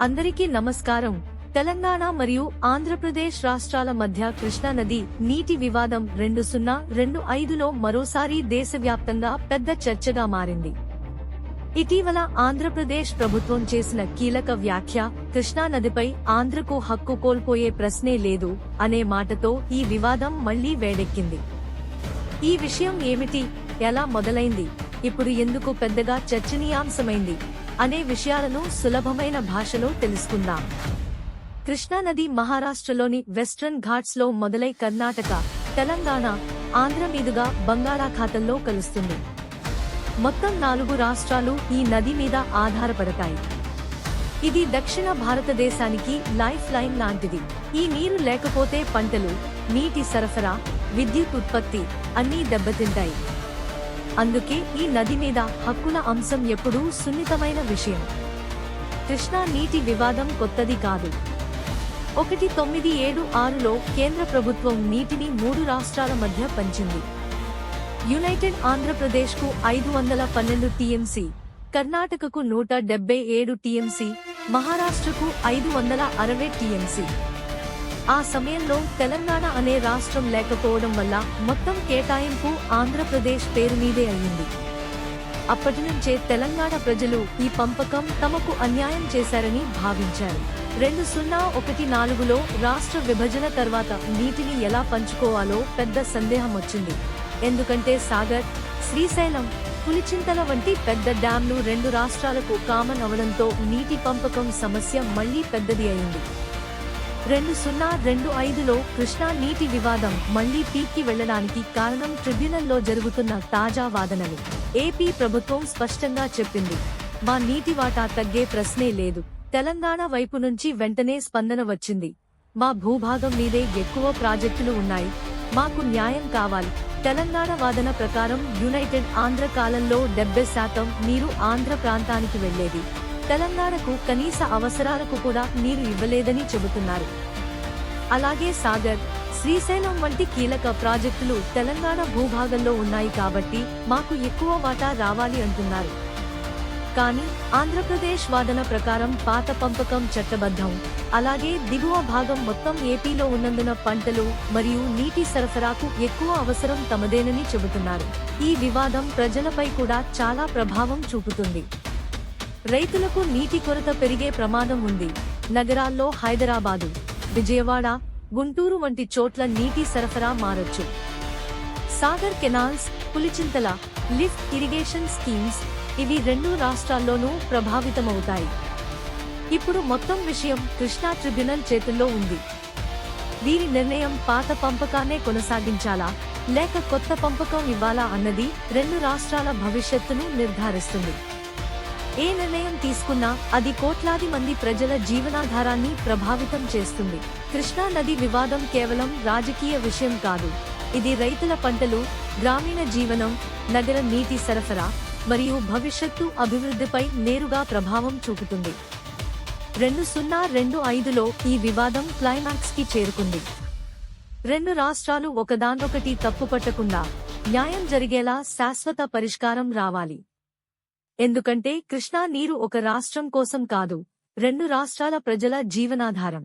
అందరికీ నమస్కారం. తెలంగాణ మరియు ఆంధ్రప్రదేశ్ రాష్ట్రాల మధ్య కృష్ణా నది నీటి వివాదం రెండు సున్నా రెండు ఐదులో మరోసారి దేశవ్యాప్తంగా పెద్ద చర్చగా మారింది. ఇటీవల ఆంధ్రప్రదేశ్ ప్రభుత్వం చేసిన కీలక వ్యాఖ్య కృష్ణా నదిపై ఆంధ్రకు హక్కు కోల్పోయే ప్రశ్నే లేదు అనే మాటతో ఈ వివాదం మళ్ళీ వేడెక్కింది. ఈ విషయం ఏమిటి? ఎలా మొదలైంది? ఇప్పుడు ఎందుకు పెద్దగా చర్చనీయాంశమైంది? అనే విషయాలను సులభమైన భాషలో తెలుసుకుందాం. కృష్ణానది మహారాష్ట్రలోని వెస్ట్రన్ ఘాట్స్లో మొదలై కర్ణాటక తెలంగాణ ఆంధ్ర మీదుగా బంగాళాఖాతంలో కలుస్తుంది. మొత్తం నాలుగు రాష్ట్రాలు ఈ నది మీద ఆధారపడతాయి. ఇది దక్షిణ భారతదేశానికి లైఫ్ లైన్ లాంటిది. ఈ నీరు లేకపోతే పంటలు నీటి సరఫరా విద్యుత్ ఉత్పత్తి అన్నీ దెబ్బతింటాయి. అందుకే ఈ నది మీద హక్కుల అంశం ఎప్పుడూ సున్నితమైన విషయం. కృష్ణా నీటి వివాదం కొత్తది కాదు. ఒకటి తొమ్మిది ఏడు ఆరులో కేంద్ర ప్రభుత్వం నీటిని మూడు రాష్ట్రాల మధ్య పంచింది. యునైటెడ్ ఆంధ్రప్రదేశ్కు ఐదు వందల పన్నెండు టీఎంసీ కర్ణాటకకు నూట డెబ్బై ఏడు టీఎంసీ మహారాష్ట్రకు ఐదు వందల అరవై టీఎంసీ. ఆ సమయంలో తెలంగాణ అనే రాష్ట్రం లేకపోవడం వల్ల మొత్తం కేటాయింపు ఆంధ్రప్రదేశ్ పేరు మీదే అయ్యింది అప్పటి నుంచే తెలంగాణ ప్రజలు ఈ పంపకం తమకు అన్యాయం చేశారని భావించారు. రెండు సున్నా ఒకటి నాలుగులో రాష్ట్ర విభజన తర్వాత నీటిని ఎలా పంచుకోవాలో పెద్ద సందేహం వచ్చింది. ఎందుకంటే సాగర్ శ్రీశైలం పులిచింతల వంటి పెద్ద డ్యాంలు రెండు రాష్ట్రాలకు కామన్ అవడంతో నీటి పంపకం సమస్య మళ్ళీ పెద్దది అయింది. రెండు సున్నా రెండు ఐదులో కృష్ణా నీటి వివాదం మళ్ళీ పీక్కి వెళ్ళడానికి కారణం ట్రిబ్యునల్లో జరుగుతున్న తాజా వాదనలు. ఏపీ ప్రభుత్వం స్పష్టంగా చెప్పింది. మా నీటి వాటా తగ్గే ప్రశ్నే లేదు. తెలంగాణ వైపు నుంచి వెంటనే స్పందన వచ్చింది. మా భూభాగం మీదే ఎక్కువ ప్రాజెక్టులు ఉన్నాయి. మాకు న్యాయం కావాలి. తెలంగాణ వాదన ప్రకారం యునైటెడ్ ఆంధ్ర కాలంలో డెబ్బై శాతం నీరు ఆంధ్ర ప్రాంతానికి వెళ్ళేది తెలంగాణకు కనీస అవసరాలకు కూడా నీరు ఇవ్వలేదని చెబుతున్నారు. అలాగే సాగర్ శ్రీశైలం వంటి కీలక ప్రాజెక్టులు తెలంగాణ భూభాగంలో ఉన్నాయి కాబట్టి మాకు ఎక్కువ వాటా రావాలి అంటున్నారు. కానీ ఆంధ్రప్రదేశ్ వాదన ప్రకారం పాత పంపకం చట్టబద్ధం. అలాగే దిగువ భాగం మొత్తం ఏపీలో ఉన్నందున పంటలు మరియు నీటి సరఫరాకు ఎక్కువ అవసరం తమదేనని చెబుతున్నారు. ఈ వివాదం ప్రజలపై కూడా చాలా ప్రభావం చూపుతుంది. రైతులకు నీటి కొరత పెరిగే ప్రమాదం ఉంది. నగరాల్లో హైదరాబాదు విజయవాడ గుంటూరు వంటి చోట్ల నీటి సరఫరా మారొచ్చు. Sagar canals Pulichintala lift irrigation schemes ఇవి రెండు రాష్ట్రాల్లోనూ ప్రభావితమవుతాయి. ఇప్పుడు మొత్తం విషయం కృష్ణా ట్రిబ్యునల్ చేతుల్లో ఉంది. దీని నిర్ణయం పాత పంపకాన్నే కొనసాగించాలా? లేక కొత్త పంపకం ఇవ్వాలా అన్నది రెండు రాష్ట్రాల భవిష్యత్తును నిర్ధారిస్తుంది. ఏ నిర్ణయం తీసుకున్నా అది కోట్లాది మంది ప్రజల జీవనాధారాన్ని ప్రభావితం చేస్తుంది. కృష్ణా నది వివాదం కేవలం రాజకీయ విషయం కాదు. ఇది రైతుల పంటలు గ్రామీణ జీవనం నగర నీటి సరఫరా మరియు భవిష్యత్తు అభివృద్ధిపై నేరుగా ప్రభావం చూపుతుంది. రెండు సున్నా రెండు ఐదులో ఈ వివాదం క్లైమాక్స్కి చేరుకుంది. రెండు రాష్ట్రాలు ఒకదానొకటి తప్పుపట్టకుండా న్యాయం జరిగేలా శాశ్వత పరిష్కారం రావాలి. ఎందుకంటే కృష్ణా నీరు ఒక రాష్ట్రం కోసం కాదు రెండు రాష్ట్రాల ప్రజల జీవనాధారం.